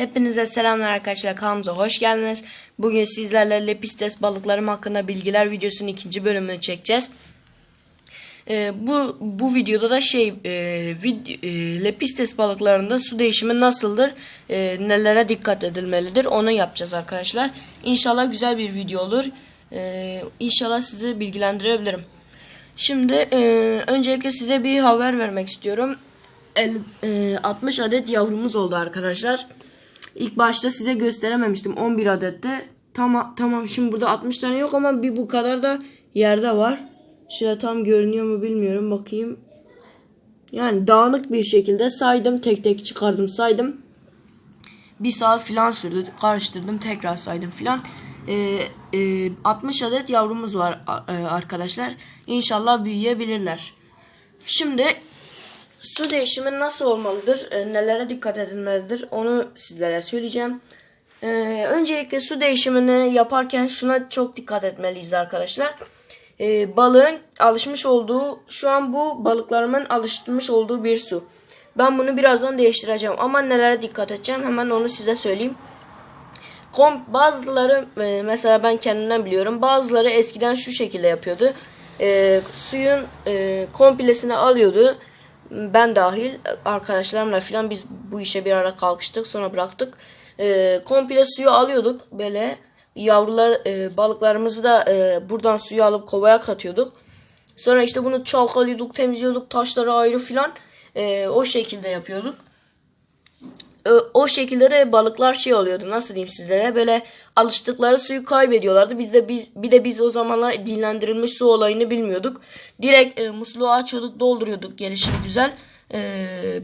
Hepinize selamlar arkadaşlar kanalımıza hoş geldiniz. Bugün sizlerle lepistes balıklarım hakkında bilgiler videosunun ikinci bölümünü çekeceğiz. Ee, bu bu videoda da şey e, vid- e, lepistes balıklarında su değişimi nasıldır, e, nelere dikkat edilmelidir onu yapacağız arkadaşlar. İnşallah güzel bir video olur. Ee, inşallah sizi bilgilendirebilirim. Şimdi e, öncelikle size bir haber vermek istiyorum. El, e, 60 adet yavrumuz oldu arkadaşlar. İlk başta size gösterememiştim 11 adette. Tamam tamam şimdi burada 60 tane yok ama bir bu kadar da yerde var. Şöyle tam görünüyor mu bilmiyorum bakayım. Yani dağınık bir şekilde saydım tek tek çıkardım saydım. Bir saat filan sürdü karıştırdım tekrar saydım filan. Ee, e, 60 adet yavrumuz var e, arkadaşlar. İnşallah büyüyebilirler. Şimdi Su değişimi nasıl olmalıdır? e, nelere dikkat edilmelidir? Onu sizlere söyleyeceğim. E, öncelikle su değişimini yaparken şuna çok dikkat etmeliyiz arkadaşlar. E, balığın alışmış olduğu, şu an bu balıklarımın alışmış olduğu bir su. Ben bunu birazdan değiştireceğim ama nelere dikkat edeceğim hemen onu size söyleyeyim. Kom bazıları e, mesela ben kendimden biliyorum. Bazıları eskiden şu şekilde yapıyordu. E, suyun e, komplesini alıyordu. Ben dahil arkadaşlarımla falan biz bu işe bir ara kalkıştık sonra bıraktık. E, komple suyu alıyorduk böyle yavrular e, balıklarımızı da e, buradan suyu alıp kovaya katıyorduk. Sonra işte bunu çalkalıyorduk, temizliyorduk, taşları ayrı filan e, o şekilde yapıyorduk. O şekilde de balıklar şey oluyordu nasıl diyeyim sizlere böyle alıştıkları suyu kaybediyorlardı. Biz de biz bir de biz o zamanlar dinlendirilmiş su olayını bilmiyorduk. Direkt e, musluğu açıyorduk, dolduruyorduk gelişini güzel. E,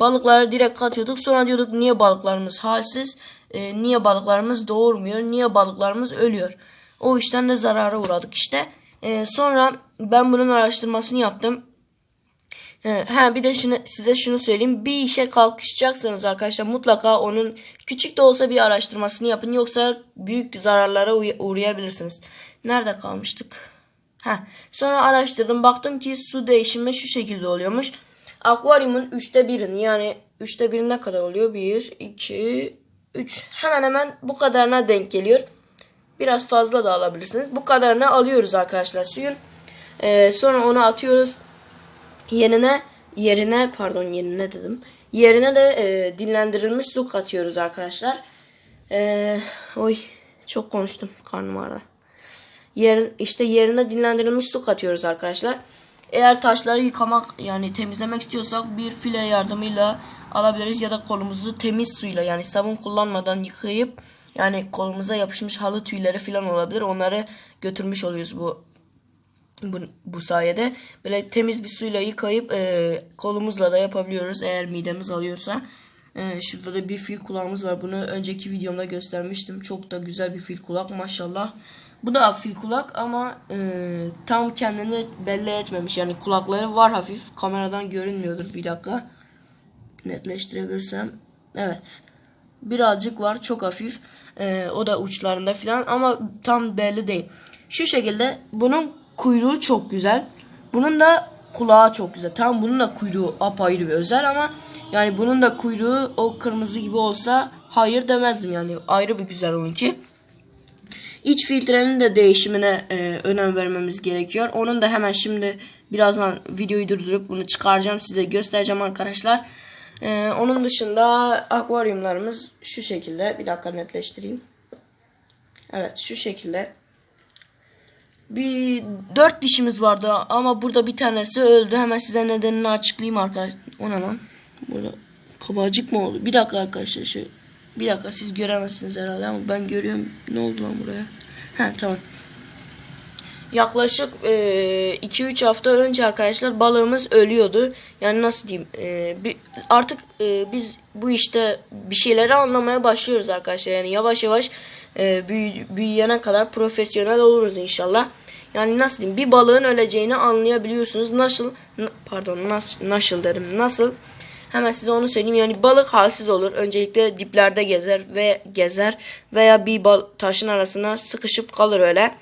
balıkları direkt katıyorduk. Sonra diyorduk niye balıklarımız halsiz? E, niye balıklarımız doğurmuyor? Niye balıklarımız ölüyor? O işten de zarara uğradık işte. E, sonra ben bunun araştırmasını yaptım. Ha bir de şunu, size şunu söyleyeyim. Bir işe kalkışacaksanız arkadaşlar mutlaka onun küçük de olsa bir araştırmasını yapın. Yoksa büyük zararlara uğrayabilirsiniz. Nerede kalmıştık? Ha, sonra araştırdım. Baktım ki su değişimi şu şekilde oluyormuş. Akvaryumun üçte birini yani üçte biri ne kadar oluyor? Bir, iki, üç. Hemen hemen bu kadarına denk geliyor. Biraz fazla da alabilirsiniz. Bu kadarını alıyoruz arkadaşlar suyun. Ee, sonra onu atıyoruz yerine yerine pardon yerine dedim. Yerine de e, dinlendirilmiş su katıyoruz arkadaşlar. E, oy çok konuştum karnım ağrı. Yerin işte yerine dinlendirilmiş su katıyoruz arkadaşlar. Eğer taşları yıkamak yani temizlemek istiyorsak bir file yardımıyla alabiliriz ya da kolumuzu temiz suyla yani sabun kullanmadan yıkayıp yani kolumuza yapışmış halı tüyleri falan olabilir. Onları götürmüş oluyoruz bu bu, bu sayede böyle temiz bir suyla yıkayıp e, kolumuzla da yapabiliyoruz eğer midemiz alıyorsa. E, şurada da bir fil kulağımız var. Bunu önceki videomda göstermiştim. Çok da güzel bir fil kulak maşallah. Bu da fil kulak ama e, tam kendini belli etmemiş. Yani kulakları var hafif. Kameradan görünmüyordur. Bir dakika. Netleştirebilirsem. Evet. Birazcık var çok hafif. E, o da uçlarında falan ama tam belli değil. Şu şekilde bunun kuyruğu çok güzel. Bunun da kulağı çok güzel. Tamam bunun da kuyruğu apayrı ve özel ama yani bunun da kuyruğu o kırmızı gibi olsa hayır demezdim yani ayrı bir güzel onunki. İç filtrenin de değişimine e, önem vermemiz gerekiyor. Onun da hemen şimdi birazdan videoyu durdurup bunu çıkaracağım size göstereceğim arkadaşlar. E, onun dışında akvaryumlarımız şu şekilde. Bir dakika netleştireyim. Evet şu şekilde. Bir dört dişimiz vardı ama burada bir tanesi öldü. Hemen size nedenini açıklayayım arkadaşlar. O ne lan? Burada kabarcık mı oldu? Bir dakika arkadaşlar. Şey, bir dakika siz göremezsiniz herhalde ama ben görüyorum. Ne oldu lan buraya? Ha tamam. Yaklaşık 2-3 hafta önce arkadaşlar balığımız ölüyordu. Yani nasıl diyeyim? e, bir, artık e, biz bu işte bir şeyleri anlamaya başlıyoruz arkadaşlar. Yani yavaş yavaş e, büyü, büyüyene kadar profesyonel oluruz inşallah. Yani nasıl diyeyim? Bir balığın öleceğini anlayabiliyorsunuz. Nasıl? Pardon nasıl, nasıl derim. Nasıl? Hemen size onu söyleyeyim. Yani balık halsiz olur. Öncelikle diplerde gezer ve gezer veya bir bal taşın arasına sıkışıp kalır öyle.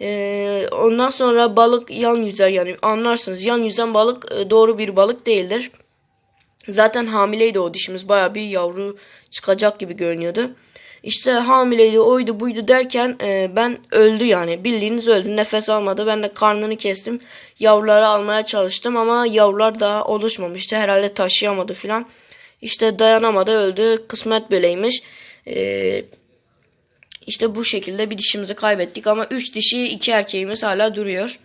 Ee, ondan sonra balık yan yüzer yani anlarsınız. Yan yüzen balık e, doğru bir balık değildir. Zaten hamileydi o dişimiz. Baya bir yavru çıkacak gibi görünüyordu. İşte hamileydi oydu buydu derken e, ben öldü yani. Bildiğiniz öldü. Nefes almadı. Ben de karnını kestim. Yavruları almaya çalıştım ama yavrular daha oluşmamıştı. Herhalde taşıyamadı filan. İşte dayanamadı öldü. Kısmet böyleymiş. E, işte bu şekilde bir dişimizi kaybettik ama 3 dişi 2 erkeğimiz hala duruyor.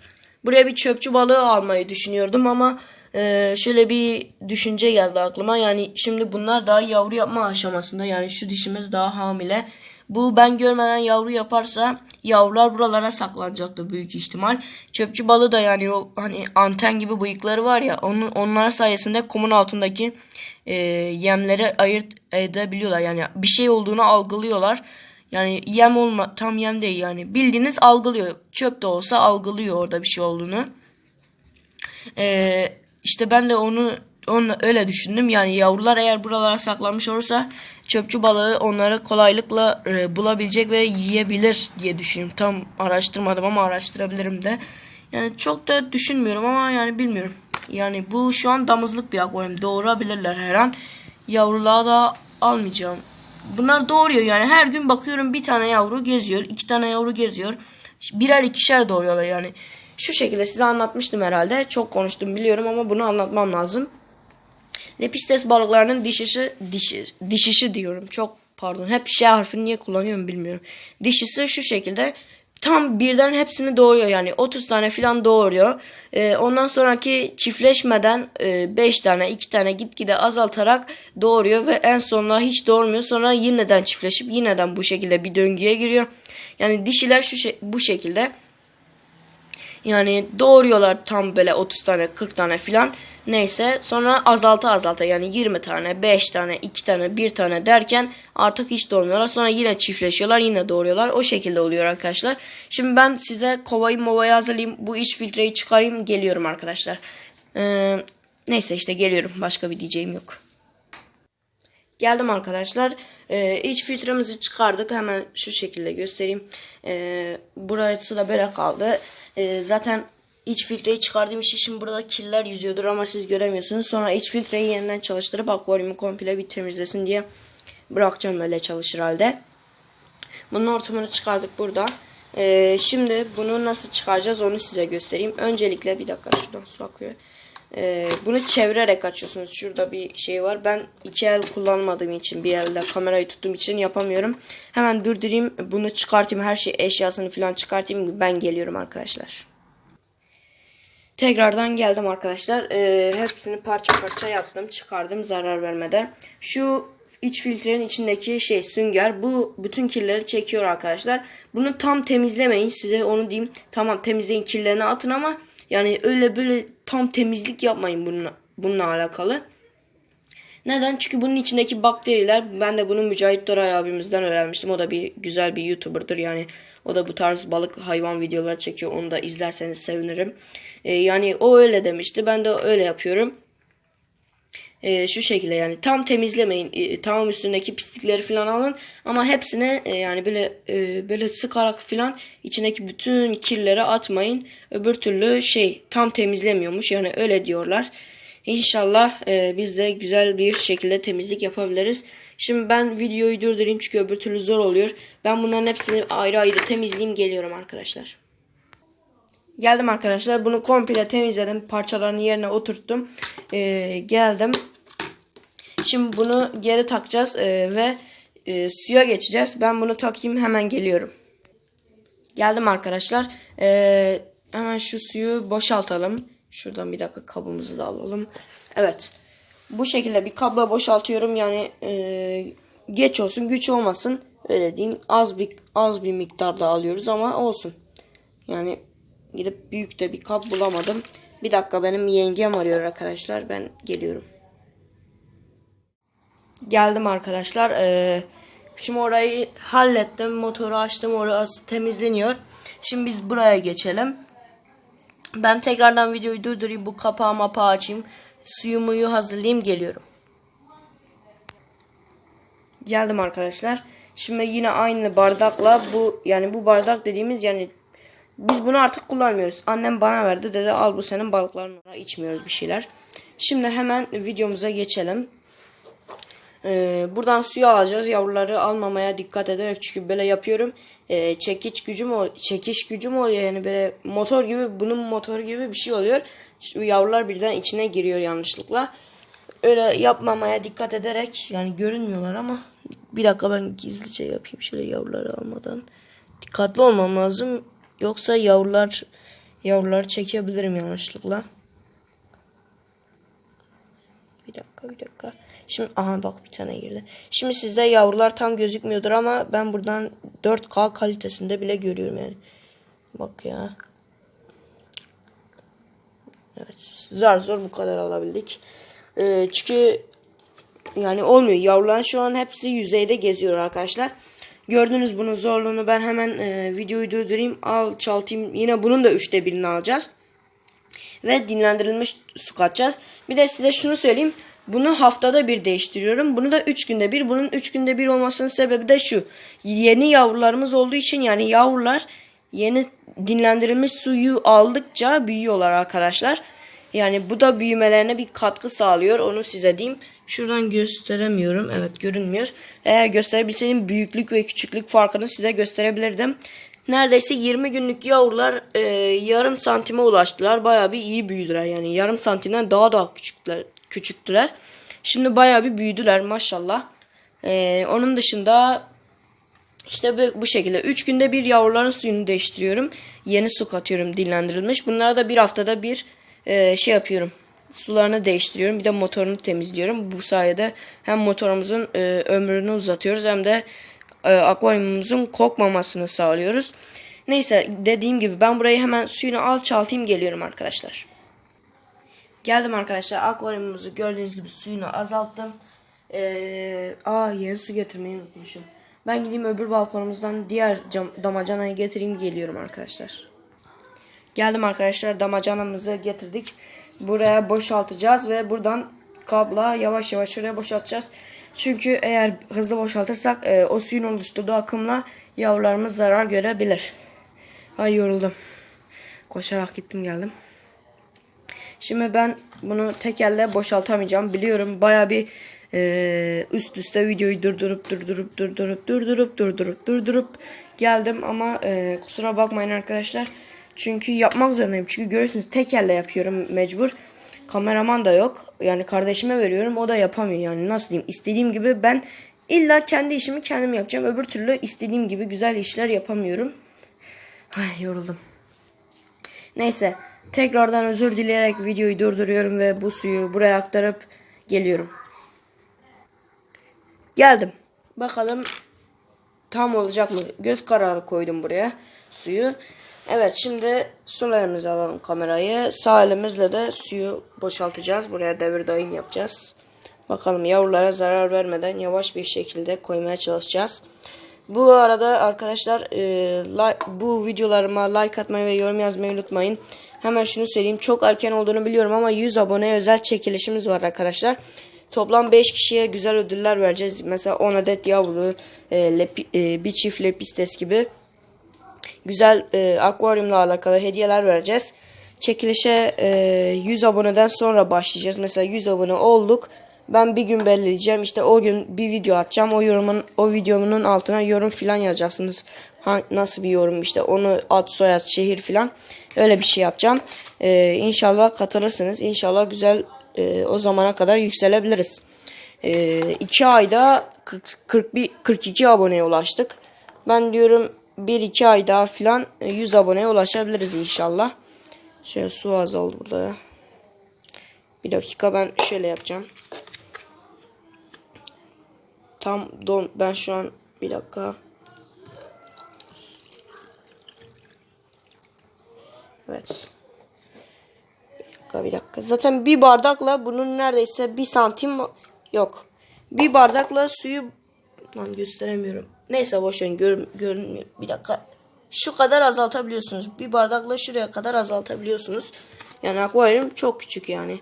Buraya bir çöpçü balığı almayı düşünüyordum ama e, şöyle bir düşünce geldi aklıma. Yani şimdi bunlar daha yavru yapma aşamasında. Yani şu dişimiz daha hamile. Bu ben görmeden yavru yaparsa yavrular buralara saklanacaktır büyük ihtimal. Çöpçü balığı da yani o hani anten gibi bıyıkları var ya onun onlar sayesinde kumun altındaki e, yemleri ayırt edebiliyorlar. Yani bir şey olduğunu algılıyorlar. Yani yem olma tam yem değil yani bildiğiniz algılıyor. Çöp de olsa algılıyor orada bir şey olduğunu. Ee, işte ben de onu onu öyle düşündüm. Yani yavrular eğer buralara saklanmış olursa çöpçü balığı onları kolaylıkla e, bulabilecek ve yiyebilir diye düşünüyorum. Tam araştırmadım ama araştırabilirim de. Yani çok da düşünmüyorum ama yani bilmiyorum. Yani bu şu an damızlık bir akvaryum. Doğurabilirler her an. Yavruluğa da almayacağım. Bunlar doğuruyor yani her gün bakıyorum bir tane yavru geziyor. iki tane yavru geziyor. Birer ikişer doğuruyorlar yani. Şu şekilde size anlatmıştım herhalde. Çok konuştum biliyorum ama bunu anlatmam lazım. Lepistes balıklarının dişisi, dişi, dişisi diyorum. Çok pardon. Hep şey harfini niye kullanıyorum bilmiyorum. Dişisi şu şekilde tam birden hepsini doğuruyor yani 30 tane falan doğuruyor. Ee, ondan sonraki çiftleşmeden 5 e, tane 2 tane gitgide azaltarak doğuruyor ve en sonunda hiç doğurmuyor. Sonra yeniden çiftleşip yeniden bu şekilde bir döngüye giriyor. Yani dişiler şu bu şekilde yani doğuruyorlar tam böyle 30 tane 40 tane filan. Neyse sonra azalta azalta yani 20 tane 5 tane 2 tane 1 tane derken artık hiç doğmuyorlar. Sonra yine çiftleşiyorlar yine doğuruyorlar. O şekilde oluyor arkadaşlar. Şimdi ben size kovayı movayı hazırlayayım. Bu iç filtreyi çıkarayım geliyorum arkadaşlar. Ee, neyse işte geliyorum. Başka bir diyeceğim yok. Geldim arkadaşlar. Ee, iç filtremizi çıkardık. Hemen şu şekilde göstereyim. Ee, burası da böyle kaldı. Ee, zaten iç filtreyi çıkardığım için şimdi burada kirler yüzüyordur ama siz göremiyorsunuz. Sonra iç filtreyi yeniden çalıştırıp akvaryumu komple bir temizlesin diye bırakacağım öyle çalışır halde. Bunun ortamını çıkardık burada. Ee, şimdi bunu nasıl çıkaracağız onu size göstereyim. Öncelikle bir dakika şuradan su akıyor. Ee, bunu çevirerek açıyorsunuz. Şurada bir şey var. Ben iki el kullanmadığım için bir elde kamerayı tuttuğum için yapamıyorum. Hemen durdurayım. Bunu çıkartayım. Her şey eşyasını falan çıkartayım. Ben geliyorum arkadaşlar. Tekrardan geldim arkadaşlar. Ee, hepsini parça parça yaptım. Çıkardım zarar vermeden. Şu iç filtrenin içindeki şey sünger. Bu bütün kirleri çekiyor arkadaşlar. Bunu tam temizlemeyin. Size onu diyeyim. Tamam temizleyin kirlerini atın ama yani öyle böyle tam temizlik yapmayın bununla, bununla alakalı. Neden? Çünkü bunun içindeki bakteriler ben de bunu Mücahit Doray abimizden öğrenmiştim. O da bir güzel bir YouTuber'dır yani. O da bu tarz balık hayvan videoları çekiyor. Onu da izlerseniz sevinirim. Ee, yani o öyle demişti. Ben de öyle yapıyorum e, şu şekilde yani tam temizlemeyin. E, tamam üstündeki pislikleri falan alın ama hepsine e, yani böyle e, böyle sıkarak falan içindeki bütün kirleri atmayın. Öbür türlü şey tam temizlemiyormuş. Yani öyle diyorlar. İnşallah e, biz de güzel bir şekilde temizlik yapabiliriz. Şimdi ben videoyu durdurayım çünkü öbür türlü zor oluyor. Ben bunların hepsini ayrı ayrı temizleyeyim geliyorum arkadaşlar. Geldim arkadaşlar. Bunu komple temizledim. Parçalarını yerine oturttum. Ee, geldim. Şimdi bunu geri takacağız e, ve e, suya geçeceğiz. Ben bunu takayım hemen geliyorum. Geldim arkadaşlar. E, hemen şu suyu boşaltalım. Şuradan bir dakika kabımızı da alalım. Evet. Bu şekilde bir kabla boşaltıyorum. Yani e, geç olsun güç olmasın. Öyle diyeyim. Az bir az bir miktarda alıyoruz ama olsun. Yani gidip büyük de bir kap bulamadım. Bir dakika benim yengem arıyor arkadaşlar. Ben geliyorum. Geldim arkadaşlar. Ee, şimdi orayı hallettim. Motoru açtım. Orası temizleniyor. Şimdi biz buraya geçelim. Ben tekrardan videoyu durdurayım. Bu kapağı mapağı açayım. Suyumuyu hazırlayayım. Geliyorum. Geldim arkadaşlar. Şimdi yine aynı bardakla bu yani bu bardak dediğimiz yani biz bunu artık kullanmıyoruz. Annem bana verdi dedi al bu senin balıkların içmiyoruz bir şeyler. Şimdi hemen videomuza geçelim. Ee, buradan suyu alacağız. Yavruları almamaya dikkat ederek çünkü böyle yapıyorum. Ee, çekiş gücüm ol çekiş gücüm oluyor yani böyle motor gibi bunun motor gibi bir şey oluyor. Şu yavrular birden içine giriyor yanlışlıkla. Öyle yapmamaya dikkat ederek yani görünmüyorlar ama bir dakika ben gizlice yapayım şöyle yavruları almadan. Dikkatli olmam lazım. Yoksa yavrular yavruları çekebilirim yanlışlıkla. Bir dakika bir dakika. Şimdi aha bak bir tane girdi. Şimdi sizde yavrular tam gözükmüyordur ama ben buradan 4K kalitesinde bile görüyorum yani. Bak ya. Evet. Zar zor bu kadar alabildik. Ee, çünkü yani olmuyor. Yavruların şu an hepsi yüzeyde geziyor arkadaşlar. Gördünüz bunun zorluğunu. Ben hemen e, videoyu durdurayım. Al çaltayım. Yine bunun da üçte birini alacağız ve dinlendirilmiş su katacağız. Bir de size şunu söyleyeyim. Bunu haftada bir değiştiriyorum. Bunu da 3 günde bir. Bunun 3 günde bir olmasının sebebi de şu. Yeni yavrularımız olduğu için yani yavrular yeni dinlendirilmiş suyu aldıkça büyüyorlar arkadaşlar. Yani bu da büyümelerine bir katkı sağlıyor. Onu size diyeyim. Şuradan gösteremiyorum. Evet görünmüyor. Eğer gösterebilseydim büyüklük ve küçüklük farkını size gösterebilirdim. Neredeyse 20 günlük yavrular e, yarım santime ulaştılar. Baya bir iyi büyüdüler. Yani yarım santimden daha daha küçüktüler. küçüktüler. Şimdi baya bir büyüdüler maşallah. E, onun dışında işte bu, bu şekilde 3 günde bir yavruların suyunu değiştiriyorum. Yeni su katıyorum dinlendirilmiş. Bunlara da bir haftada bir e, şey yapıyorum. Sularını değiştiriyorum. Bir de motorunu temizliyorum. Bu sayede hem motorumuzun e, ömrünü uzatıyoruz hem de e, akvaryumumuzun kokmamasını sağlıyoruz. Neyse dediğim gibi ben burayı hemen suyunu alçaltayım geliyorum arkadaşlar. Geldim arkadaşlar akvaryumumuzu gördüğünüz gibi suyunu azalttım. Ee, aa yeni su getirmeyi unutmuşum. Ben gideyim öbür balkonumuzdan diğer cam, damacanayı getireyim geliyorum arkadaşlar. Geldim arkadaşlar damacanamızı getirdik. Buraya boşaltacağız ve buradan kabla yavaş yavaş şuraya boşaltacağız. Çünkü eğer hızlı boşaltırsak e, o suyun oluşturduğu akımla yavrularımız zarar görebilir. Ay yoruldum. Koşarak gittim geldim. Şimdi ben bunu tek elle boşaltamayacağım. Biliyorum baya bir e, üst üste videoyu durdurup durdurup durdurup durdurup durdurup durdurup geldim ama e, kusura bakmayın arkadaşlar. Çünkü yapmak zorundayım. Çünkü görüyorsunuz tek elle yapıyorum mecbur. Kameraman da yok. Yani kardeşime veriyorum. O da yapamıyor. Yani nasıl diyeyim? İstediğim gibi ben illa kendi işimi kendim yapacağım. Öbür türlü istediğim gibi güzel işler yapamıyorum. Ay yoruldum. Neyse. Tekrardan özür dileyerek videoyu durduruyorum ve bu suyu buraya aktarıp geliyorum. Geldim. Bakalım tam olacak mı? Göz kararı koydum buraya suyu. Evet şimdi sol alalım kamerayı. Sağ elimizle de suyu boşaltacağız. Buraya devir daim yapacağız. Bakalım yavrulara zarar vermeden yavaş bir şekilde koymaya çalışacağız. Bu arada arkadaşlar e, like, bu videolarıma like atmayı ve yorum yazmayı unutmayın. Hemen şunu söyleyeyim. Çok erken olduğunu biliyorum ama 100 abone özel çekilişimiz var arkadaşlar. Toplam 5 kişiye güzel ödüller vereceğiz. Mesela 10 adet yavru, e, lepi, e, bir çift lepistes gibi güzel e, akvaryumla alakalı hediyeler vereceğiz. Çekilişe e, 100 aboneden sonra başlayacağız. Mesela 100 abone olduk. Ben bir gün belirleyeceğim. İşte o gün bir video atacağım. O yorumun o videomun altına yorum filan yazacaksınız. Ha, nasıl bir yorum işte onu ad soyad şehir filan. Öyle bir şey yapacağım. Ee, inşallah katılırsınız. İnşallah güzel e, o zamana kadar yükselebiliriz. E, iki ayda 40, 41, 42 aboneye ulaştık. Ben diyorum 1-2 ay daha filan 100 aboneye ulaşabiliriz inşallah. Şöyle su az oldu burada. Bir dakika ben şöyle yapacağım. Tam don ben şu an bir dakika. Evet. Bir dakika bir dakika. Zaten bir bardakla bunun neredeyse bir santim yok. Bir bardakla suyu lan gösteremiyorum. Neyse boşverin gör, görünmüyor. Bir dakika. Şu kadar azaltabiliyorsunuz. Bir bardakla şuraya kadar azaltabiliyorsunuz. Yani akvaryum çok küçük yani.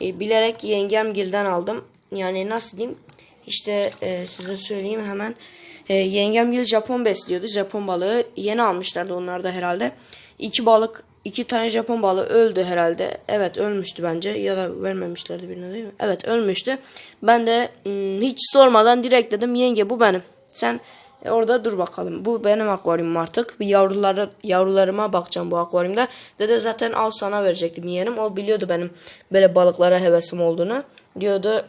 E, bilerek yengemgilden aldım. Yani nasıl diyeyim? İşte e, size söyleyeyim hemen. E, yengemgil Japon besliyordu. Japon balığı. Yeni almışlardı onlar da herhalde. İki balık iki tane Japon balığı öldü herhalde. Evet ölmüştü bence ya da vermemişlerdi birine değil mi? Evet ölmüştü. Ben de ım, hiç sormadan direkt dedim yenge bu benim. Sen e, orada dur bakalım. Bu benim akvaryumum artık. Bir yavrulara, yavrularıma bakacağım bu akvaryumda. Dede zaten al sana verecektim yeğenim. O biliyordu benim böyle balıklara hevesim olduğunu. Diyordu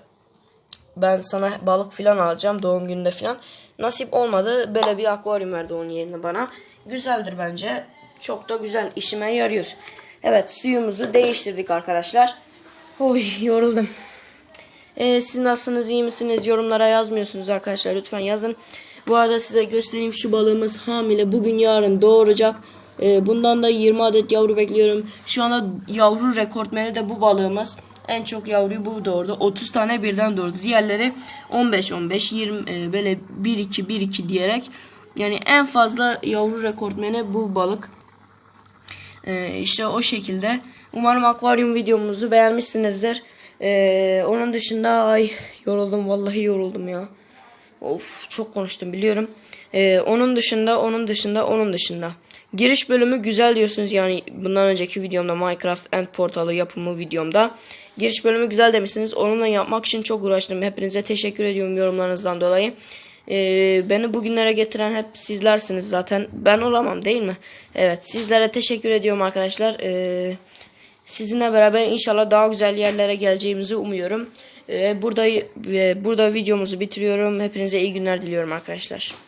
ben sana balık filan alacağım doğum gününde filan. Nasip olmadı. Böyle bir akvaryum verdi onun yerine bana. Güzeldir bence. Çok da güzel. işime yarıyor. Evet suyumuzu değiştirdik arkadaşlar. Oy yoruldum. Ee, siz nasılsınız iyi misiniz yorumlara yazmıyorsunuz arkadaşlar lütfen yazın. Bu arada size göstereyim şu balığımız hamile bugün yarın doğuracak. Ee, bundan da 20 adet yavru bekliyorum. Şu anda yavru rekortmeni de bu balığımız. En çok yavruyu bu doğurdu. 30 tane birden doğurdu. Diğerleri 15 15 20 e, böyle 1 2 1 2 diyerek yani en fazla yavru rekortmeni bu balık. Ee, işte o şekilde. Umarım akvaryum videomuzu beğenmişsinizdir. Ee, onun dışında ay yoruldum vallahi yoruldum ya. Of çok konuştum biliyorum. Ee, onun dışında onun dışında onun dışında. Giriş bölümü güzel diyorsunuz yani bundan önceki videomda Minecraft End Portalı yapımı videomda. Giriş bölümü güzel demişsiniz. Onunla yapmak için çok uğraştım. Hepinize teşekkür ediyorum yorumlarınızdan dolayı. Ee, beni bugünlere getiren hep sizlersiniz zaten. Ben olamam değil mi? Evet sizlere teşekkür ediyorum arkadaşlar. Ee, sizinle beraber inşallah daha güzel yerlere geleceğimizi umuyorum. Ee, burada e, burada videomuzu bitiriyorum. Hepinize iyi günler diliyorum arkadaşlar.